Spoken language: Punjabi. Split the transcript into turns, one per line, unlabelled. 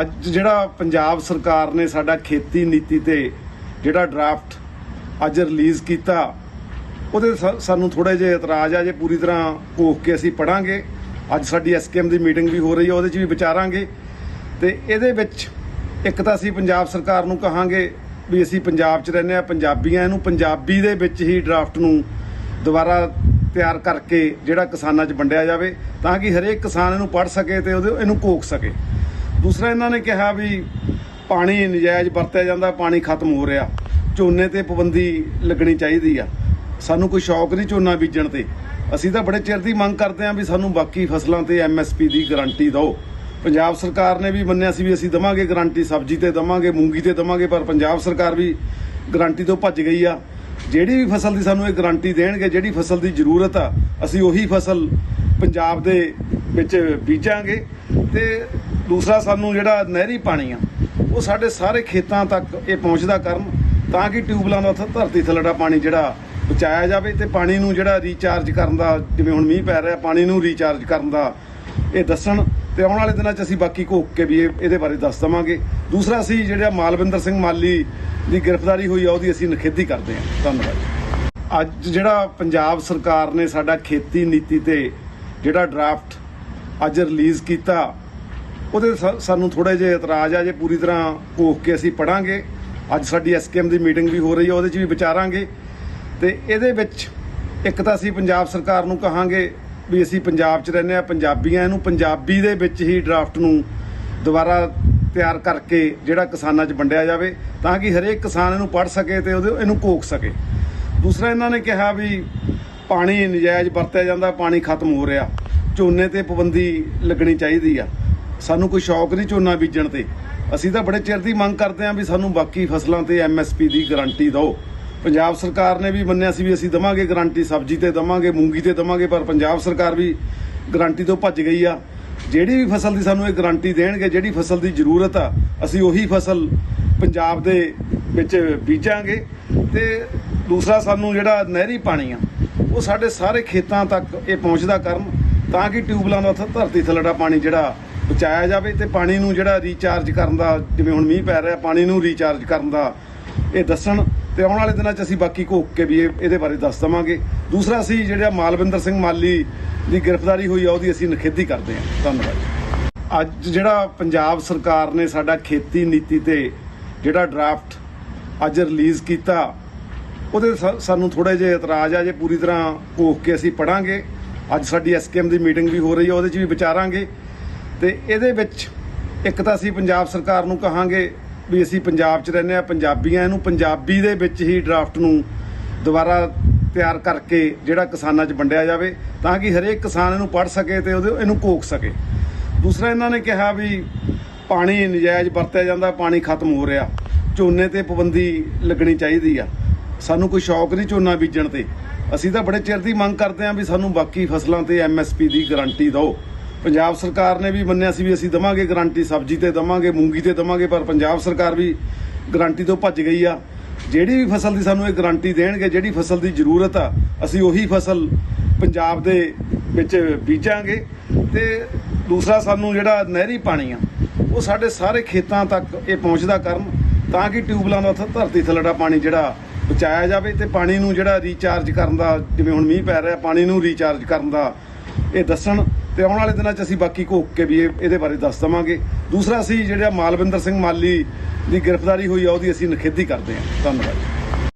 ਅੱਜ ਜਿਹੜਾ ਪੰਜਾਬ ਸਰਕਾਰ ਨੇ ਸਾਡਾ ਖੇਤੀ ਨੀਤੀ ਤੇ ਜਿਹੜਾ ਡਰਾਫਟ ਅੱਜ ਰਿਲੀਜ਼ ਕੀਤਾ, ਉਹਦੇ ਸਾ- ਸਾਨੂੰ ਥੋੜੇ ਜਿਹੇ ਇਤਰਾਜ਼ ਆ ਜੇ ਪੂਰੀ ਤਰ੍ਹਾਂ ਘੋਖ ਕੇ ਅਸੀਂ ਪੜਾਂਗੇ। ਅੱਜ ਸਾਡੀ ਐਸਕੇਐਮ ਦੀ ਮੀਟਿੰਗ ਵੀ ਹੋ ਰਹੀ ਹੈ ਉਹਦੇ 'ਚ ਵੀ ਵਿਚਾਰਾਂਗੇ। ਤੇ ਇਹਦੇ ਵਿੱਚ ਇੱਕ ਤਾਂ ਅਸੀਂ ਪੰਜਾਬ ਸਰਕਾਰ ਨੂੰ ਕਹਾਂਗੇ ਵੀ ਅਸੀਂ ਪੰਜਾਬ 'ਚ ਰਹਿੰਦੇ ਆ, ਪੰਜਾਬੀਆਂ ਇਹਨੂੰ ਪੰਜਾਬੀ ਦੇ ਵਿੱਚ ਹੀ ਡਰਾਫਟ ਨੂੰ ਦੁਬਾਰਾ ਤਿਆਰ ਕਰਕੇ ਜਿਹੜਾ ਕਿਸਾਨਾਂ 'ਚ ਵੰਡਿਆ ਜਾਵੇ, ਤਾਂ ਕਿ ਹਰੇਕ ਕਿਸਾਨ ਇਹਨੂੰ ਪੜ੍ਹ ਸਕੇ ਤੇ ਉਹਦੇ, ਇਹਨੂੰ ਘੋਖ ਸਕੇ। ਦੂਸਰਾ ਇਹਨਾਂ ਨੇ ਕਿਹਾ ਵੀ ਪਾਣੀ ਨਜਾਇਜ਼ ਵਰਤਿਆ ਜਾਂਦਾ, ਪਾਣੀ ਖਤਮ ਹੋ ਰਿਹਾ। ਝੋਨੇ ਤੇ ਪਾਬੰਦੀ ਲੱਗਣੀ ਚਾਹੀਦੀ ਆ। ਸਾਨੂੰ ਕੋਈ ਸ਼ੌਕ ਨਹੀਂ ਝੋਨਾ ਬੀਜਣ ਤੇ। ਅਸੀਂ ਤਾਂ ਬੜੇ ਚਿਰ ਦੀ ਮੰਗ ਕਰਦੇ ਹਾਂ ਵੀ ਸਾਨੂੰ ਬਾਕੀ ਫਸਲਾਂ ਤੇ ਐਮਐਸਪੀ ਦੀ ਗਾਰੰਟੀ ਦਿਓ। ਪੰਜਾਬ ਸਰਕਾਰ ਨੇ ਵੀ ਮੰਨਿਆ ਸੀ ਵੀ ਅਸੀਂ ਦਵਾਂਗੇ ਗਾਰੰਟੀ, ਸਬਜ਼ੀ ਤੇ ਦਵਾਂਗੇ, ਮੂੰਗੀ ਤੇ ਦਵਾਂਗੇ, ਪਰ ਪੰਜਾਬ ਸਰਕਾਰ ਵੀ ਗਾਰੰਟੀ ਤੋਂ ਭੱਜ ਗਈ ਆ। ਜਿਹੜੀ ਵੀ ਫਸਲ ਦੀ ਸਾਨੂੰ ਇਹ ਗਾਰੰਟੀ ਦੇਣਗੇ, ਜਿਹੜੀ ਫਸਲ ਦੀ ਜ਼ਰੂਰਤ ਆ, ਅਸੀਂ ਉਹੀ ਫਸਲ ਪੰਜਾਬ ਦੇ ਵਿੱਚ ਬੀਜਾਂਗੇ। ਤੇ ਦੂਸਰਾ ਸਾਨੂੰ ਜਿਹੜਾ ਨਹਿਰੀ ਪਾਣੀ ਆ, ਉਹ ਸਾਡੇ ਸਾਰੇ ਖੇਤਾਂ ਤੱਕ ਇਹ ਪਹੁੰਚਦਾ ਕਰਨ ਤਾਂ ਕਿ ਟਿਊਬਲਾਂ ਦਾ ਉੱਥੇ ਧਰਤੀ ਥੱਲੜਾ ਪਾਣੀ ਜਿਹੜਾ ਬਚਾਇਆ ਜਾਵੇ ਤੇ ਪਾਣੀ ਨੂੰ ਜਿਹੜਾ ਰੀਚਾਰਜ ਕਰਨ ਦਾ, ਜਿਵੇਂ ਹੁਣ ਮੀਂਹ ਪੈ ਰਿਹਾ, ਪਾਣੀ ਨੂੰ ਰੀਚਾਰਜ ਕਰਨ ਦਾ ਇਹ ਦੱਸਣ ਤੇ ਆਉਣ ਵਾਲੇ ਦਿਨਾਂ 'ਚ ਅਸੀਂ ਬਾਕੀ ਘੋਕ ਕੇ ਵੀ ਇਹਦੇ ਬਾਰੇ ਦੱਸ ਦਵਾਂਗੇ। ਦੂਸਰਾ ਅਸੀਂ ਜਿਹੜਾ ਮਾਲਵਿੰਦਰ ਸਿੰਘ ਮਾਲੀ ਦੀ ਗ੍ਰਿਫਤਾਰੀ ਹੋਈ ਆ, ਉਹਦੀ ਅਸੀਂ ਨਿਖੇਧੀ ਕਰਦੇ ਹਾਂ। ਧੰਨਵਾਦ। ਅੱਜ ਜਿਹੜਾ ਪੰਜਾਬ ਸਰਕਾਰ ਨੇ ਸਾਡਾ ਖੇਤੀ ਨੀਤੀ ਤੇ ਜਿਹੜਾ ਡਰਾਫਟ ਅੱਜ ਰਿਲੀਜ਼ ਕੀਤਾ ਉਹਦੇ ਸਾ- ਸਾਨੂੰ ਥੋੜੇ ਜਿਹੇ ਇਤਰਾਜ਼ ਆ ਜੇ ਪੂਰੀ ਤਰ੍ਹਾਂ ਘੋਖ ਕੇ ਅਸੀਂ ਪੜਾਂਗੇ। ਅੱਜ ਸਾਡੀ ਐਸਕੇਐਮ ਦੀ ਮੀਟਿੰਗ ਵੀ ਹੋ ਰਹੀ ਹੈ ਉਹਦੇ 'ਚ ਵੀ ਵਿਚਾਰਾਂਗੇ। ਤੇ ਇਹਦੇ ਵਿੱਚ ਇੱਕ ਤਾਂ ਅਸੀਂ ਪੰਜਾਬ ਸਰਕਾਰ ਨੂੰ ਕਹਾਂਗੇ ਵੀ ਅਸੀਂ ਪੰਜਾਬ 'ਚ ਰਹਿੰਦੇ ਆ, ਪੰਜਾਬੀਆਂ ਇਹਨੂੰ ਪੰਜਾਬੀ ਦੇ ਵਿੱਚ ਹੀ ਡਰਾਫਟ ਨੂੰ ਦੁਬਾਰਾ ਤਿਆਰ ਕਰਕੇ ਜਿਹੜਾ ਕਿਸਾਨਾਂ 'ਚ ਵੰਡਿਆ ਜਾਵੇ, ਤਾਂ ਕਿ ਹਰੇਕ ਕਿਸਾਨ ਇਹਨੂੰ ਪੜ੍ਹ ਸਕੇ ਤੇ ਉਹਦੇ, ਇਹਨੂੰ ਘੋਖ ਸਕੇ। ਦੂਸਰਾ ਇਹਨਾਂ ਨੇ ਕਿਹਾ ਵੀ ਪਾਣੀ ਨਜਾਇਜ਼ ਵਰਤਿਆ ਜਾਂਦਾ, ਪਾਣੀ ਖਤਮ ਹੋ ਰਿਹਾ। ਝੋਨੇ ਤੇ ਪਾਬੰਦੀ ਲੱਗਣੀ ਚਾਹੀਦੀ ਆ। ਸਾਨੂੰ ਕੋਈ ਸ਼ੌਕ ਨਹੀਂ ਝੋਨਾ ਬੀਜਣ ਤੇ। ਅਸੀਂ ਤਾਂ ਬੜੇ ਚਿਰ ਦੀ ਮੰਗ ਕਰਦੇ ਹਾਂ ਵੀ ਸਾਨੂੰ ਬਾਕੀ ਫਸਲਾਂ ਤੇ ਐਮਐਸਪੀ ਦੀ ਗਾਰੰਟੀ ਦਿਓ। ਪੰਜਾਬ ਸਰਕਾਰ ਨੇ ਵੀ ਮੰਨਿਆ ਸੀ ਵੀ ਅਸੀਂ ਦਵਾਂਗੇ ਗਾਰੰਟੀ, ਸਬਜ਼ੀ ਤੇ ਦਵਾਂਗੇ, ਮੂੰਗੀ ਤੇ ਦਵਾਂਗੇ, ਪਰ ਪੰਜਾਬ ਸਰਕਾਰ ਵੀ ਗਾਰੰਟੀ ਤੋਂ ਭੱਜ ਗਈ ਆ। ਜਿਹੜੀ ਵੀ ਫਸਲ ਦੀ ਸਾਨੂੰ ਇਹ ਗਾਰੰਟੀ ਦੇਣਗੇ, ਜਿਹੜੀ ਫਸਲ ਦੀ ਜ਼ਰੂਰਤ ਆ, ਅਸੀਂ ਉਹੀ ਫਸਲ ਪੰਜਾਬ ਦੇ ਵਿੱਚ ਬੀਜਾਂਗੇ। ਤੇ ਦੂਸਰਾ ਸਾਨੂੰ ਜਿਹੜਾ ਨਹਿਰੀ ਪਾਣੀ ਆ, ਉਹ ਸਾਡੇ ਸਾਰੇ ਖੇਤਾਂ ਤੱਕ ਇਹ ਪਹੁੰਚਦਾ ਕਰਨ, ਤਾਂ ਕਿ ਟਿਊਬਲਾਂ ਦਾ ਉੱਥੇ ਧਰਤੀ ਥੱਲੜਾ ਪਾਣੀ ਜਿਹੜਾ ਬਚਾਇਆ ਜਾਵੇ ਤੇ ਪਾਣੀ ਨੂੰ ਜਿਹੜਾ ਰੀਚਾਰਜ ਕਰਨ ਦਾ, ਜਿਵੇਂ ਹੁਣ ਮੀਂਹ ਪੈ ਰਿਹਾ, ਪਾਣੀ ਨੂੰ ਰੀਚਾਰਜ ਕਰਨ ਦਾ ਇਹ ਦੱਸਣ ਤੇ ਆਉਣ ਵਾਲੇ ਦਿਨਾਂ 'ਚ ਅਸੀਂ ਬਾਕੀ ਘੋਕ ਕੇ ਵੀ ਇਹਦੇ ਬਾਰੇ ਦੱਸ ਦਵਾਂਗੇ। ਦੂਸਰਾ ਅਸੀਂ ਜਿਹੜਾ ਮਾਲਵਿੰਦਰ ਸਿੰਘ ਮਾਲੀ ਦੀ ਗ੍ਰਿਫਤਾਰੀ ਹੋਈ ਆ, ਉਹਦੀ ਅਸੀਂ ਨਿਖੇਧੀ ਕਰਦੇ ਹਾਂ। ਧੰਨਵਾਦ। ਅੱਜ ਜਿਹੜਾ ਪੰਜਾਬ ਸਰਕਾਰ ਨੇ ਸਾਡਾ ਖੇਤੀ ਨੀਤੀ ਤੇ ਜਿਹੜਾ ਡਰਾਫਟ ਅੱਜ ਰਿਲੀਜ਼ ਕੀਤਾ, ਉਹਦੇ ਸਾ- ਸਾਨੂੰ ਥੋੜੇ ਜਿਹੇ ਇਤਰਾਜ਼ ਆ, ਜੇ ਪੂਰੀ ਤਰ੍ਹਾਂ ਘੋਖ ਕੇ ਅਸੀਂ ਪੜਾਂਗੇ ਅੱਜ ਸਾਡੀ ਐਸਕੇਐਮ ਦੀ ਮੀਟਿੰਗ ਵੀ ਹੋ ਰਹੀ ਹੈ ਉਹਦੇ 'ਚ ਵੀ ਵਿਚਾਰਾਂਗੇ। ਤੇ ਇਹਦੇ ਵਿੱਚ ਇੱਕ ਤਾਂ ਅਸੀਂ ਪੰਜਾਬ ਸਰਕਾਰ ਨੂੰ ਕਹਾਂਗੇ ਵੀ ਅਸੀਂ ਪੰਜਾਬ 'ਚ ਰਹਿੰਦੇ ਆ ਪੰਜਾਬੀਆਂ ਇਹਨੂੰ ਪੰਜਾਬੀ ਦੇ ਵਿੱਚ ਹੀ ਡਰਾਫਟ ਨੂੰ ਦੁਬਾਰਾ ਤਿਆਰ ਕਰਕੇ ਜਿਹੜਾ ਕਿਸਾਨਾਂ 'ਚ ਵੰਡਿਆ ਜਾਵੇ ਤਾਂ ਕਿ ਹਰੇਕ ਕਿਸਾਨ ਇਹਨੂੰ ਪੜ੍ਹ ਸਕੇ ਤੇ ਉਹਦੇ ਇਹਨੂੰ ਘੋਖ ਸਕੇ। ਦੂਸਰਾ ਇਹਨਾਂ ਨੇ ਕਿਹਾ ਵੀ ਪਾਣੀ ਨਜਾਇਜ਼ ਵਰਤਿਆ ਜਾਂਦਾ, ਪਾਣੀ ਖਤਮ ਹੋ ਰਿਹਾ। ਝੋਨੇ ਤੇ ਪਾਬੰਦੀ ਲੱਗਣੀ ਚਾਹੀਦੀ ਆ। ਸਾਨੂੰ ਕੋਈ ਸ਼ੌਕ ਨਹੀਂ ਝੋਨਾ ਬੀਜਣ ਤੇ। ਅਸੀਂ ਤਾਂ ਬੜੇ ਚਿਰ ਦੀ ਮੰਗ ਕਰਦੇ ਹਾਂ ਵੀ ਸਾਨੂੰ ਬਾਕੀ ਫਸਲਾਂ ਤੇ ਐਮਐਸਪੀ ਦੀ ਗਾਰੰਟੀ ਦਿਓ। ਪੰਜਾਬ ਸਰਕਾਰ ਨੇ ਵੀ ਮੰਨਿਆ ਸੀ ਵੀ ਅਸੀਂ ਦਵਾਂਗੇ ਗਾਰੰਟੀ, ਸਬਜ਼ੀ ਤੇ ਦਵਾਂਗੇ, ਮੂੰਗੀ ਤੇ ਦਵਾਂਗੇ, ਪਰ ਪੰਜਾਬ ਸਰਕਾਰ ਵੀ ਗਾਰੰਟੀ ਤੋਂ ਭੱਜ ਗਈ ਆ। ਜਿਹੜੀ ਵੀ ਫਸਲ ਦੀ ਸਾਨੂੰ ਇਹ ਗਾਰੰਟੀ ਦੇਣਗੇ, ਜਿਹੜੀ ਫਸਲ ਦੀ ਜ਼ਰੂਰਤ ਆ, ਅਸੀਂ ਉਹੀ ਫਸਲ ਪੰਜਾਬ ਦੇ ਵਿੱਚ ਬੀਜਾਂਗੇ। ਤੇ ਦੂਸਰਾ ਸਾਨੂੰ ਜਿਹੜਾ ਨਹਿਰੀ ਪਾਣੀ ਆ, ਉਹ ਸਾਡੇ ਸਾਰੇ ਖੇਤਾਂ ਤੱਕ ਇਹ ਪਹੁੰਚਦਾ ਕਰਨ, ਤਾਂ ਕਿ ਟਿਊਬਲਾਂ ਦਾ ਉੱਥੇ ਧਰਤੀ ਥੱਲੜਾ ਪਾਣੀ ਜਿਹੜਾ ਬਚਾਇਆ ਜਾਵੇ ਤੇ ਪਾਣੀ ਨੂੰ ਜਿਹੜਾ ਰੀਚਾਰਜ ਕਰਨ ਦਾ, ਜਿਵੇਂ ਹੁਣ ਮੀਂਹ ਪੈ ਰਿਹਾ, ਪਾਣੀ ਨੂੰ ਰੀਚਾਰਜ ਕਰਨ ਦਾ ਇਹ ਦੱਸਣ। ਤੇ ਆਉਣ ਵਾਲੇ ਦਿਨਾਂ 'ਚ ਅਸੀਂ ਬਾਕੀ ਘੋਕ ਕੇ ਵੀ ਇਹਦੇ ਬਾਰੇ ਦੱਸ ਦਵਾਂਗੇ। ਦੂਸਰਾ, ਅਸੀਂ ਜਿਹੜਾ ਮਾਲਵਿੰਦਰ ਸਿੰਘ ਮਾਲੀ ਦੀ ਗ੍ਰਿਫਤਾਰੀ ਹੋਈ ਆ, ਉਹਦੀ ਅਸੀਂ ਨਿਖੇਧੀ ਕਰਦੇ ਹਾਂ। ਧੰਨਵਾਦ।